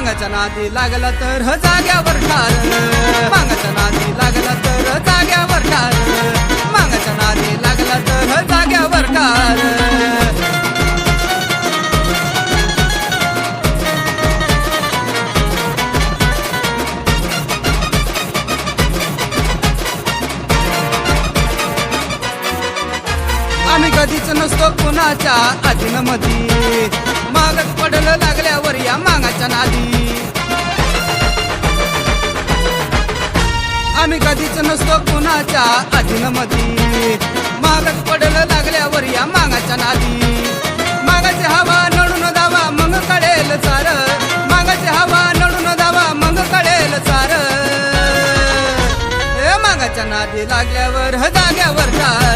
नादी लागला तर जाग्यावर ठार. मागाच्या नादी लागला तर जाग्यावर ठार. मागाच्या नादी लागला तर जाग्यावर ठार. आम्ही कधीच नसतो कुणाच्या अधीन मधी. मागत पडलं लागल्यावर या नसतो कुणाच्या अधीन मधी मागत पडल लागल्यावर या मागाच्या नादी. मागाची हवा नडून दावा मग कळेल सार. मागाची हवा नडून दावा मग कळेल सार. मागाच्या नादी लागल्यावर ह जाग्यावर ठार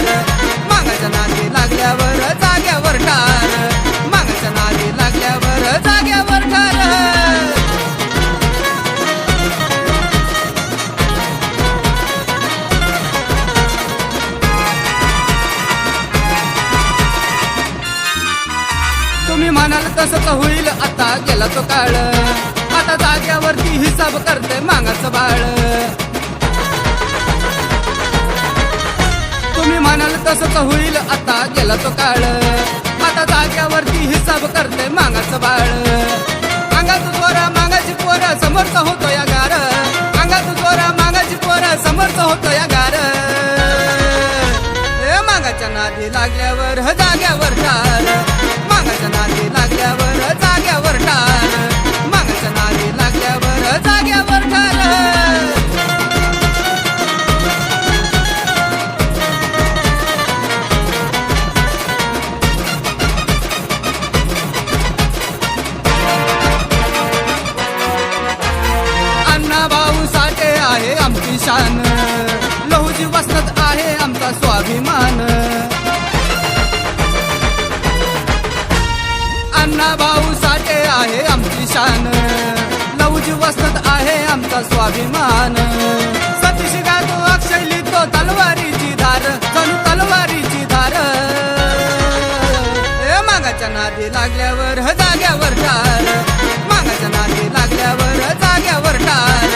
तुम्ही म्हणाल तसंच होईल. आता गेला तो काळ. आता जाग्यावरती हिसाब करते मागाचं बाळ. तुम्ही म्हणाल तसंच होईल. आता गेला तो काळ. आता जाग्यावरती हिसाब करते मागाचं बाळ. अंगात पोरा मागाची पोरा समर्थ होतो या गार. अंगात पोरा मागाची पोरा समर्थ होतो या गार. मागाच्या नादी लागल्यावर ह जाग्यावर गार नादी लागल्यावर जाग्यावर ठार. मागाच्या नादी लागल्यावर जाग्यावर ठार. अण्णा भाऊ साठे आहे आमची शान. लहुजी वसत आहे आमचा स्वाभिमान. स्वाभिमान. सतीश गातो अक्षयली तो तलवारीची धार जणू तलवारीची धार. मागाच्या नादी लागल्यावर जाग्यावर टार मागाच्या नादी लागल्यावर जाग्यावर टार